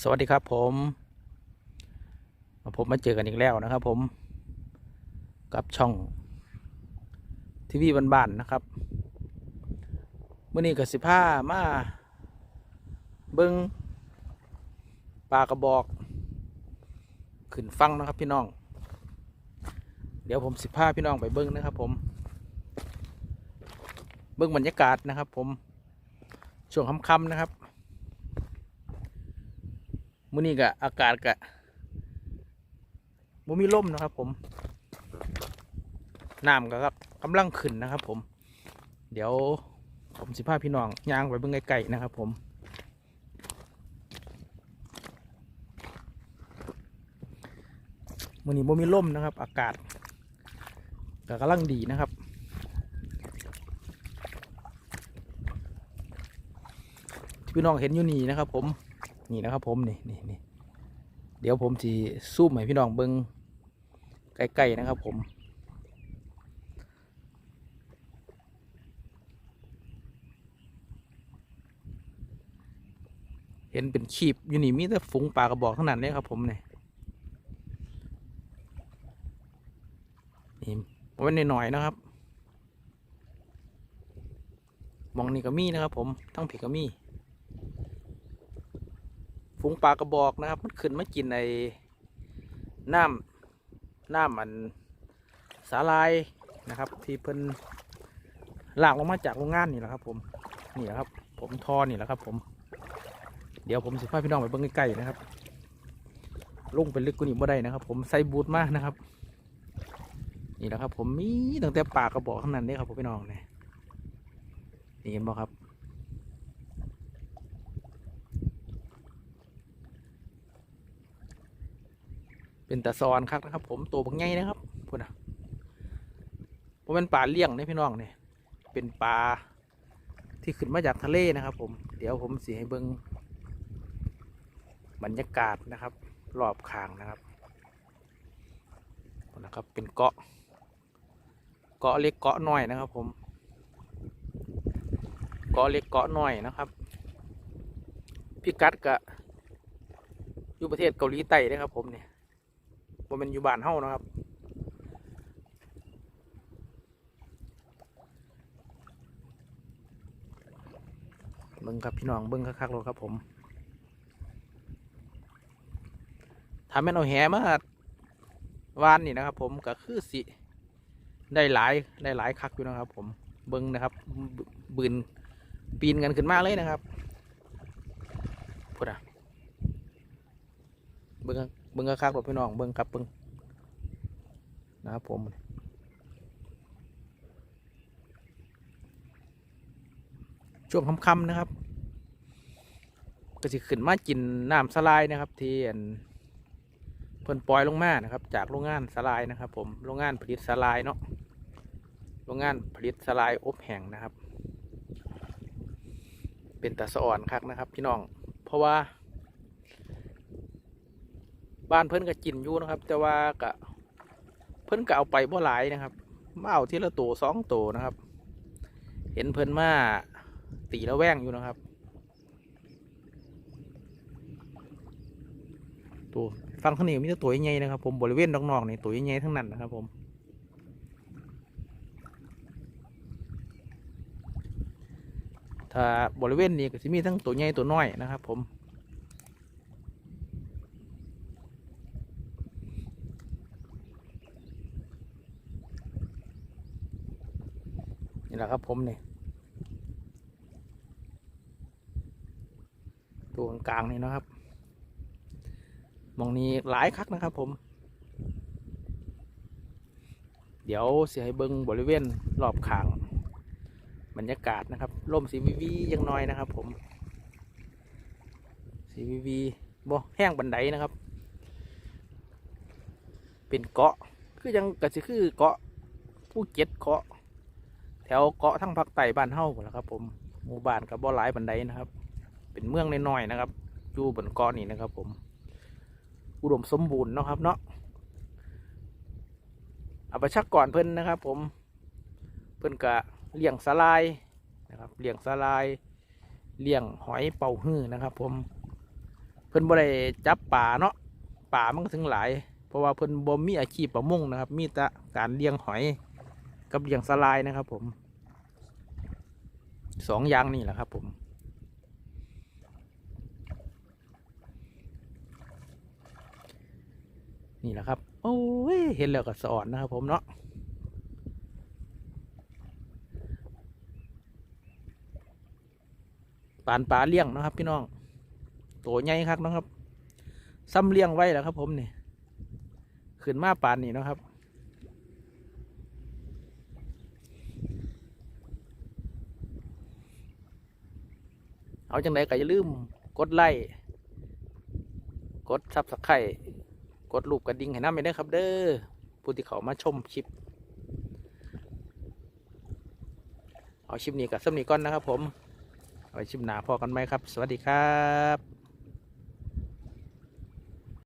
สวัสดีครับผมมาผมมาเจอกันอีกแล้วนะครับ ผมกับช่องทีวีบ้านๆนะครับเมื่อนี้กับสิผ้ามาเบิงปลากระบอกขึ้นฟังนะครับพี่น้อง เดี๋ยวผมสิผ้าพี่น้องไปเบิ้งนะครับผมเบิ้งบรรยากาศนะครับ ผมช่วงค่ำๆนะครับ มื้อนี้ก็อากาศก็บ่มีลมนะครับ ผมน้ำก็ครับกำลังขึ้นนะครับ ผม เดี๋ยวผมสิพาพี่น้องย่างไปเบิ่งไกลๆนะครับ ผมมื้อนี้บ่มีลมนะครับ อากาศก็กำลังดีนะครับพี่น้องเห็นอยู่นี่นะครับ ผม นี่นะครับผมนี่นี่นี่เดี๋ยวผมจะซูมให้พี่น้องเบิ้งใกล้ๆนะครับผม เห็นเป็นขีบอยู่นี่มีแต่ฝูงปลากระบอกเท่านั้นเลยครับผมเนี่ยนี่ไว้ในหน่อยๆนะครับ มองนี่ก็มีนะครับผมทั้งผีก็มี ฝูงปลากระบอกนะครับ มันขึ้นมากินในน้ำน้ำมันสาลายนะครับ ที่เพิ่นหลากลงมาจากโรงงานนี่แหละครับ ผมนี่แหละครับ ผมทอนี่แหละครับ ผม เดี๋ยวผมสิพาพี่น้องไปเบิ่งใกล้ๆนะครับลงไปลึกกว่านี้บ่ได้นะครับ ผมใส่บูทมากนะครับ นี่แหละครับ ผมมีตั้งแต่ปลากระบอกข้างนั้นเนี่ยครับผมพี่น้องเนี่ยนี่เห็นบ่ครับ เป็นตะซอนครับนะครับ ผมตัวบางไงนะครับพูดนะผมเป็นปลาเลี้ยงนี่พี่น้องเนี่ยเป็นปลาที่ขึ้นมาจากทะเลนะครับ ผมเดี๋ยวผมสีให้เบิ้งบรรยากาศนะครับ รอบข้างนะครับนะครับเป็นเกาะ เกาะเล็กเกาะน้อยนะครับ ผม เกาะเล็กเกาะน้อยนะครับพิกัดกะอยู่ประเทศเกาหลีใต้นะครับ ผมเนี่ย บ่แมันอยู่บ้านเฮานะครับเบิ่งครับพี่น้องเบิ่งคักๆเลยครับผมถ้าแม่นเอาแหมาวานนี่นะครับผมก็คือสิ ได้หลายได้หลายคักอยู่นะครับ ผมเบิ่งนะครับบืนปีนกันขึ้นมาเลยนะครับพูดอะเบิ่ง เบิ่งคักๆเลยพี่น้องเบิ่งครับเบิ่งนะครับผมช่วงค่ำๆนะครับ ก็จะขึ้นมากินน้ำสลายนะครับ ที่อันเพิ่นปล่อยลงมานะครับ จากโรงงานสลายนะครับ ผมโรงงานผลิตสลายเนาะโรงงานผลิตสลายอบแห้งนะครับ เป็นตะสะอ่อนคักนะครับ พี่น้อง เพราะว่า บ้านเพิ่นก็กินอยู่นะครับ แต่ว่าก็เพิ่นก็เอาไปบ่หลายนะครับมาเอาทีละตัวสองตัวนะครับ เห็นเพิ่นมาตีละแวงอยู่นะครับ ตัวฟังข้างนี้มีแต่ตัวใหญ่ๆนะครับ ผมบริเวณนอกๆนี่ตัวใหญ่ๆทั้งนั้นนะครับ ผมถ้าบริเวณนี้ก็จะมีทั้งตัวใหญ่ตัวน้อยนะครับ ผม นี่แหละครับผมเนี่ยตัวกลางนี่นะครับ มองนี้หลายคักนะครับผม เดี๋ยวเสียให้เบิ้งบริเวณรอบขางบรรยากาศนะครับร่มสีวีวียังน้อยนะครับ ผม สีวีวีบ่แห้งบันไดนะครับ เป็นเกาะคือยังกะสิคือเกาะผู้เก็ตเกาะ แถวเกาะทั้งภาคใต้บ้านเฮาหมดแล้วครับ ผมหมู่บ้านกับบ่อหลายบันไดนะครับ เป็นเมืองน้อยๆนะครับอยู่บนเกาะนี่นะครับ ผม อุดมสมบูรณ์เนาะครับ เนาะอาประชากรเพิ่นนะครับ ผมเพิ่นกะเลี้ยงสลายนะครับเลี้ยงสลายเลี้ยงหอยเป่าฮื้อนะครับ ผม เพิ่นบ่ได้จับป่าเนาะป่ามันถึงหลาย เพราะว่าเพิ่นบ่มีอาชีพประมงนะครับ มีแต่การเลี้ยงหอย กับเลี้ยงสลายนะครับ ผมสองอย่างนี่แหละครับ ผม นี่แหละครับ โอ้ยเห็นแล้วก็สอนนะครับ ผมเนาะปานปลาเลี้ยงนะครับ พี่น้องตัวใหญ่ครับนะครับซ้ำเลี้ยงไว้แล้วครับ ผมนี่ขึ้นมาปานนี่นะครับ เอาจังไดก็อย่าลืมกดไลค์กดซับสไครต์กดรูปกระดิ่งให้น้ำไปด้วยครับ เด้อผู้ที่เขามาชมคลิป เอาชิปนี้กับสำนี้ก่อนนะครับผม เอาชิปหนาพอกันไหมครับ สวัสดีครับ